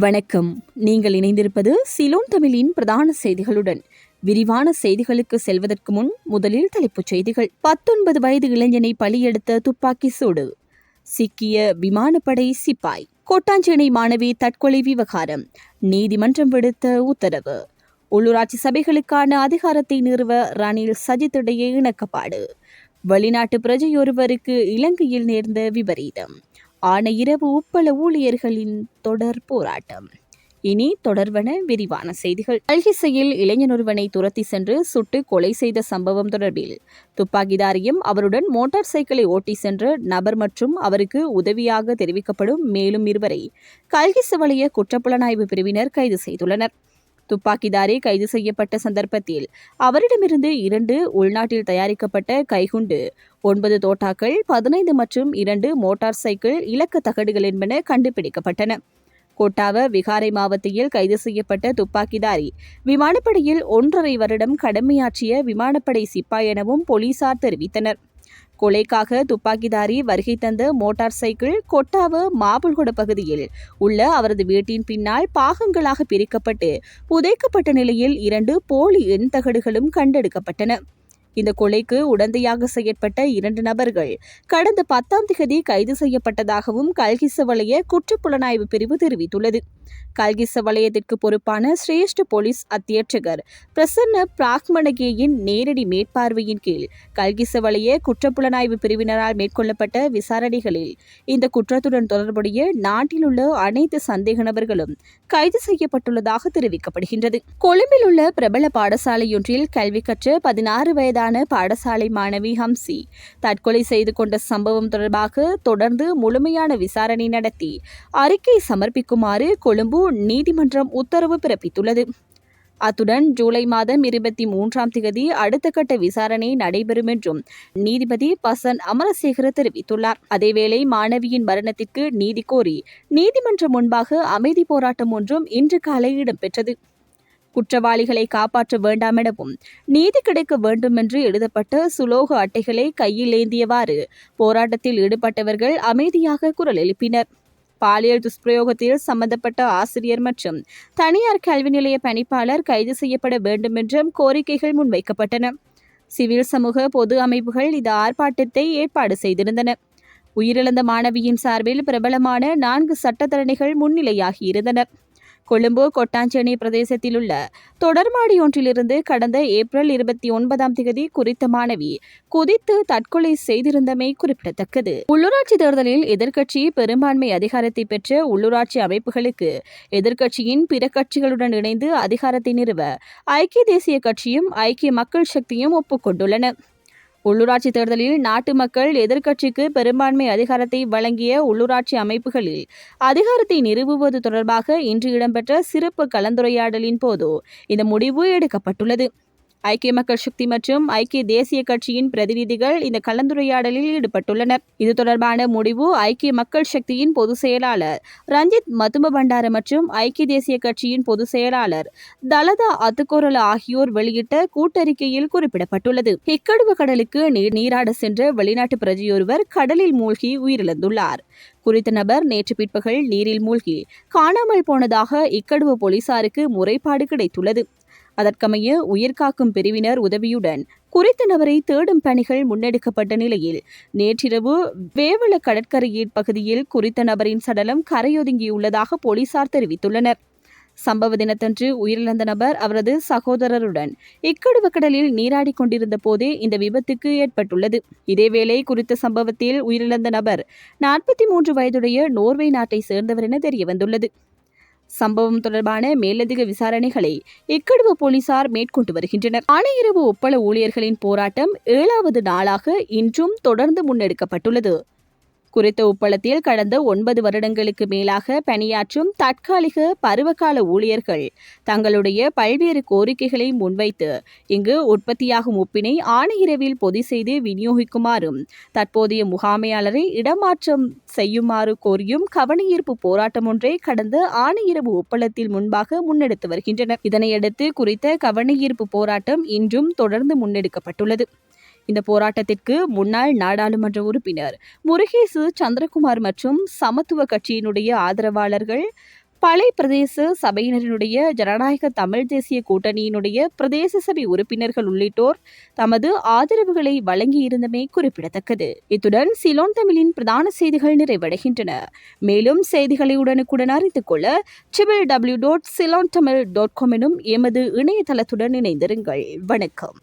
வணக்கம். நீங்கள் இணைந்திருப்பது சிலோன் தமிழின் பிரதான செய்திகளுடன். விரிவான செய்திகளுக்கு செல்வதற்கு முன் முதலில் தலைப்புச் செய்திகள். பத்தொன்பது வயது இளைஞனை பலியெடுத்த துப்பாக்கி சூடு. சிக்கிய விமானப்படை சிப்பாய். கோட்டாஞ்சேனை மாணவி தற்கொலை விவகாரம். நீதிமன்றம் விடுத்த உத்தரவு. உள்ளூராட்சி சபைகளுக்கான அதிகாரத்தை நிறுவ ரணில் சஜித் இடையே இணக்கப்பாடு. வெளிநாட்டு பிரஜையொருவருக்கு இலங்கையில் நேர்ந்த விபரீதம். ஆன இரவு உப்பள ஊழியர்களின் தொடர் போராட்டம். இனி தொடர்வன விரிவான செய்திகள். கல்கிசையில் இளைஞனொருவனை துரத்தி சென்று சுட்டு கொலை செய்த சம்பவம் தொடர்பில் துப்பாக்கிதாரியும் அவருடன் மோட்டார் சைக்கிளை ஓட்டி சென்ற நபர் மற்றும் அவருக்கு உதவியாக தெரிவிக்கப்படும் மேலும் இருவரை கல்கிச வலய குற்றப்புலனாய்வு பிரிவினர் கைது செய்துள்ளனர். துப்பாக்கிதாரி கைது செய்யப்பட்ட சந்தர்ப்பத்தில் அவரிடமிருந்து இரண்டு உள்நாட்டில் தயாரிக்கப்பட்ட கைகுண்டு ஒன்பது தோட்டாக்கள் பதினைந்து மற்றும் இரண்டு மோட்டார் சைக்கிள் இலக்க தகடுகள் என்பன கண்டுபிடிக்கப்பட்டன. கோட்டாவ விகாரை மாவட்டத்தில் கைது செய்யப்பட்ட துப்பாக்கிதாரி விமானப்படையில் ஒன்றரை வருடம் கடமையாற்றிய விமானப்படை சிப்பாய் எனவும் போலீசார் தெரிவித்தனர். கொலைக்காக துப்பாக்கிதாரி வருகை தந்த மோட்டார் சைக்கிள் கொட்டாவு மாபுல்கொட பகுதியில் உள்ள அவரது வீட்டின் பின்னால் பாகங்களாக பிரிக்கப்பட்டு புதைக்கப்பட்ட நிலையில் இரண்டு போலி எண் தகடுகளும் கண்டெடுக்கப்பட்டன. இந்த கொலைக்கு உடந்தையாக செயற்பட்ட இரண்டு நபர்கள் கடந்த பத்தாம் திகதி கைது செய்யப்பட்டதாகவும் கல்கிச வலய குற்றப்புலனாய்வு பிரிவு தெரிவித்துள்ளது. கல்கிச வலயத்திற்கு பொறுப்பான சிரேஷ்ட போலீஸ் அத்தியட்சகர் பிரசன்ன பிராக்மணகேயின் நேரடி மேற்பார்வையின் கீழ் கல்கிச வலய குற்றப்புலனாய்வு பிரிவினரால் மேற்கொள்ளப்பட்ட விசாரணைகளில் இந்த குற்றத்துடன் தொடர்புடைய நாட்டில் உள்ள அனைத்து சந்தேக நபர்களும் கைது செய்யப்பட்டுள்ளதாக தெரிவிக்கப்படுகின்றது. கொழும்பில் உள்ள பிரபல பாடசாலையொன்றில் கல்வி கற்ற பதினாறு வயதான பாடசாலை மாணவி ஹம்சி தற்கொலை செய்து கொண்ட சம்பவம் தொடர்பாக தொடர்ந்து முழுமையான விசாரணை நடத்தி அறிக்கை சமர்ப்பிக்குமாறு கொழும்பு நீதிமன்றம் உத்தரவு பிறப்பித்துள்ளது. அத்துடன் ஜூலை மாதம் இருபத்தி மூன்றாம் தேதி அடுத்த கட்ட விசாரணை நடைபெறும் என்றும் நீதிபதி பசன் அமரசேகர தெரிவித்துள்ளார். அதேவேளை மாணவியின் மரணத்திற்கு நீதி கோரி நீதிமன்றம் முன்பாக அமைதி போராட்டம் ஒன்றும் இன்று காலை இடம்பெற்றது. குற்றவாளிகளை காப்பாற்ற வேண்டாம் எனவும் நீதி கிடைக்க வேண்டும் என்று எழுதப்பட்ட சுலோக அட்டைகளை கையில் ஏந்தியவாறு போராட்டத்தில் ஈடுபட்டவர்கள் அமைதியாக குரல் எழுப்பினர் பாலியல் துஷ்பிரயோகத்தில் சம்பந்தப்பட்ட ஆசிரியர் மற்றும் தனியார் கல்வி நிலைய பணிப்பாளர் கைது செய்யப்பட வேண்டும் என்றும் கோரிக்கைகள் முன்வைக்கப்பட்டன. சிவில் சமூக பொது அமைப்புகள் இந்த ஆர்ப்பாட்டத்தை ஏற்பாடு செய்திருந்தன. உயிரிழந்த மாணவியின் சார்பில் பிரபலமான நான்கு சட்டத்தரணிகள் முன்னிலையாகியிருந்தனர் கொழும்பு கொட்டாஞ்சேனி பிரதேசத்தில் உள்ள தொடர்மாடி ஒன்றிலிருந்து கடந்த ஏப்ரல் இருபத்தி ஒன்பதாம் தேதி குறித்த மாணவி குதித்து தற்கொலை செய்திருந்தமை குறிப்பிடத்தக்கது. உள்ளூராட்சி தேர்தலில் எதிர்க்கட்சி பெரும்பான்மை அதிகாரத்தை பெற்ற உள்ளூராட்சி அமைப்புகளுக்கு எதிர்க்கட்சியின் பிற கட்சிகளுடன் இணைந்து அதிகாரத்தை நிறுவ ஐக்கிய தேசிய கட்சியும் ஐக்கிய மக்கள் சக்தியும் ஒப்புக்கொண்டுள்ளன. உள்ளூராட்சி தேர்தலில் நாட்டு மக்கள் எதிர்க்கட்சிக்கு பெரும்பான்மை அதிகாரத்தை வழங்கிய உள்ளூராட்சி அமைப்புகளில் அதிகாரத்தை நிறுவுவது தொடர்பாக இன்று இடம்பெற்ற சிறப்பு கலந்துரையாடலின் போது இந்த முடிவு எடுக்கப்பட்டுள்ளது. ஐக்கிய மக்கள் சக்தி மற்றும் ஐக்கிய தேசிய கட்சியின் பிரதிநிதிகள் இந்த கலந்துரையாடலில் ஈடுபட்டுள்ளனர். இது தொடர்பான முடிவு ஐக்கிய மக்கள் சக்தியின் பொதுச் செயலாளர் ரஞ்சித் மதும பண்டார மற்றும் ஐக்கிய தேசிய கட்சியின் பொதுச் செயலாளர் தலதா அத்துக்கோரல ஆகியோர் வெளியிட்ட கூட்டறிக்கையில் குறிப்பிடப்பட்டுள்ளது. இக்கடுவ கடலுக்கு நீர் நீராட சென்ற வெளிநாட்டு பிரஜையொருவர் கடலில் மூழ்கி உயிரிழந்துள்ளார். குறித்த நபர் நேற்று பிற்பகல் நீரில் மூழ்கி காணாமல் போனதாக இக்கடுவ போலீசாருக்கு முறைப்பாடு கிடைத்துள்ளது. அதற்கமைய உயிர்காக்கும் பிரிவினர் உதவியுடன் குறித்த நபரை தேடும் பணிகள் முன்னெடுக்கப்பட்ட நிலையில் நேற்றிரவு வேவள கடற்கரையில் பகுதியில் குறித்த நபரின் சடலம் கரையொதுங்கியுள்ளதாக போலீசார் தெரிவித்துள்ளனர். சம்பவ தினத்தன்று உயிரிழந்த நபர் அவரது சகோதரருடன் இக்கடுவ கடலில் நீராடி கொண்டிருந்த போதே இந்த விபத்துக்கு ஏற்பட்டுள்ளது. இதேவேளை குறித்த சம்பவத்தில் உயிரிழந்த நபர் நாற்பத்தி மூன்று வயதுடைய நோர்வே நாட்டை சேர்ந்தவர் என தெரியவந்துள்ளது. சம்பவம் தொடர்பான மேலதிக விசாரணைகளை இக்கடுவு போலீசார் மேற்கொண்டு வருகின்றனர். ஆணையரவு ஒப்பள ஊழியர்களின் போராட்டம் ஏழாவது நாளாக இன்றும் தொடர்ந்து முன்னெடுக்கப்பட்டுள்ளது. குறித்த உப்பளத்தில் கடந்த ஒன்பது வருடங்களுக்கு மேலாக பணியாற்றும் தற்காலிக பருவகால ஊழியர்கள் தங்களுடைய பல்வேறு கோரிக்கைகளை முன்வைத்து இங்கு உற்பத்தியாகும் உப்பினை ஆணையிரவில் பொதி செய்து விநியோகிக்குமாறும் தற்போதைய முகாமையாளரை இடமாற்றம் செய்யுமாறு கோரியும் கவனஈர்ப்பு போராட்டம் ஒன்றை கடந்த ஆணையிரவு ஒப்பளத்தில் முன்பாக முன்னெடுத்து வருகின்றனர். இதனையடுத்து குறித்த கவனஈர்ப்பு போராட்டம் இன்றும் தொடர்ந்து முன்னெடுக்கப்பட்டுள்ளது. இந்த போராட்டத்திற்கு முன்னாள் நாடாளுமன்ற உறுப்பினர் முருகேசு சந்திரகுமார் மற்றும் சமத்துவ கட்சியினுடைய ஆதரவாளர்கள் பழைய பிரதேச சபையினரினுடைய ஜனநாயக தமிழ் தேசிய கூட்டணியினுடைய பிரதேச சபை உறுப்பினர்கள் உள்ளிட்டோர் தமது ஆதரவுகளை வழங்கியிருந்தமை குறிப்பிடத்தக்கது. இத்துடன் சிலோன் தமிழின் பிரதான செய்திகள் நிறைவடைகின்றன. மேலும் செய்திகளை உடனுக்குடன் அறிந்து கொள்ள triple W dot Ceylon Tamil dot com எனும் எமது இணையதளத்துடன் இணைந்திருங்கள். வணக்கம்.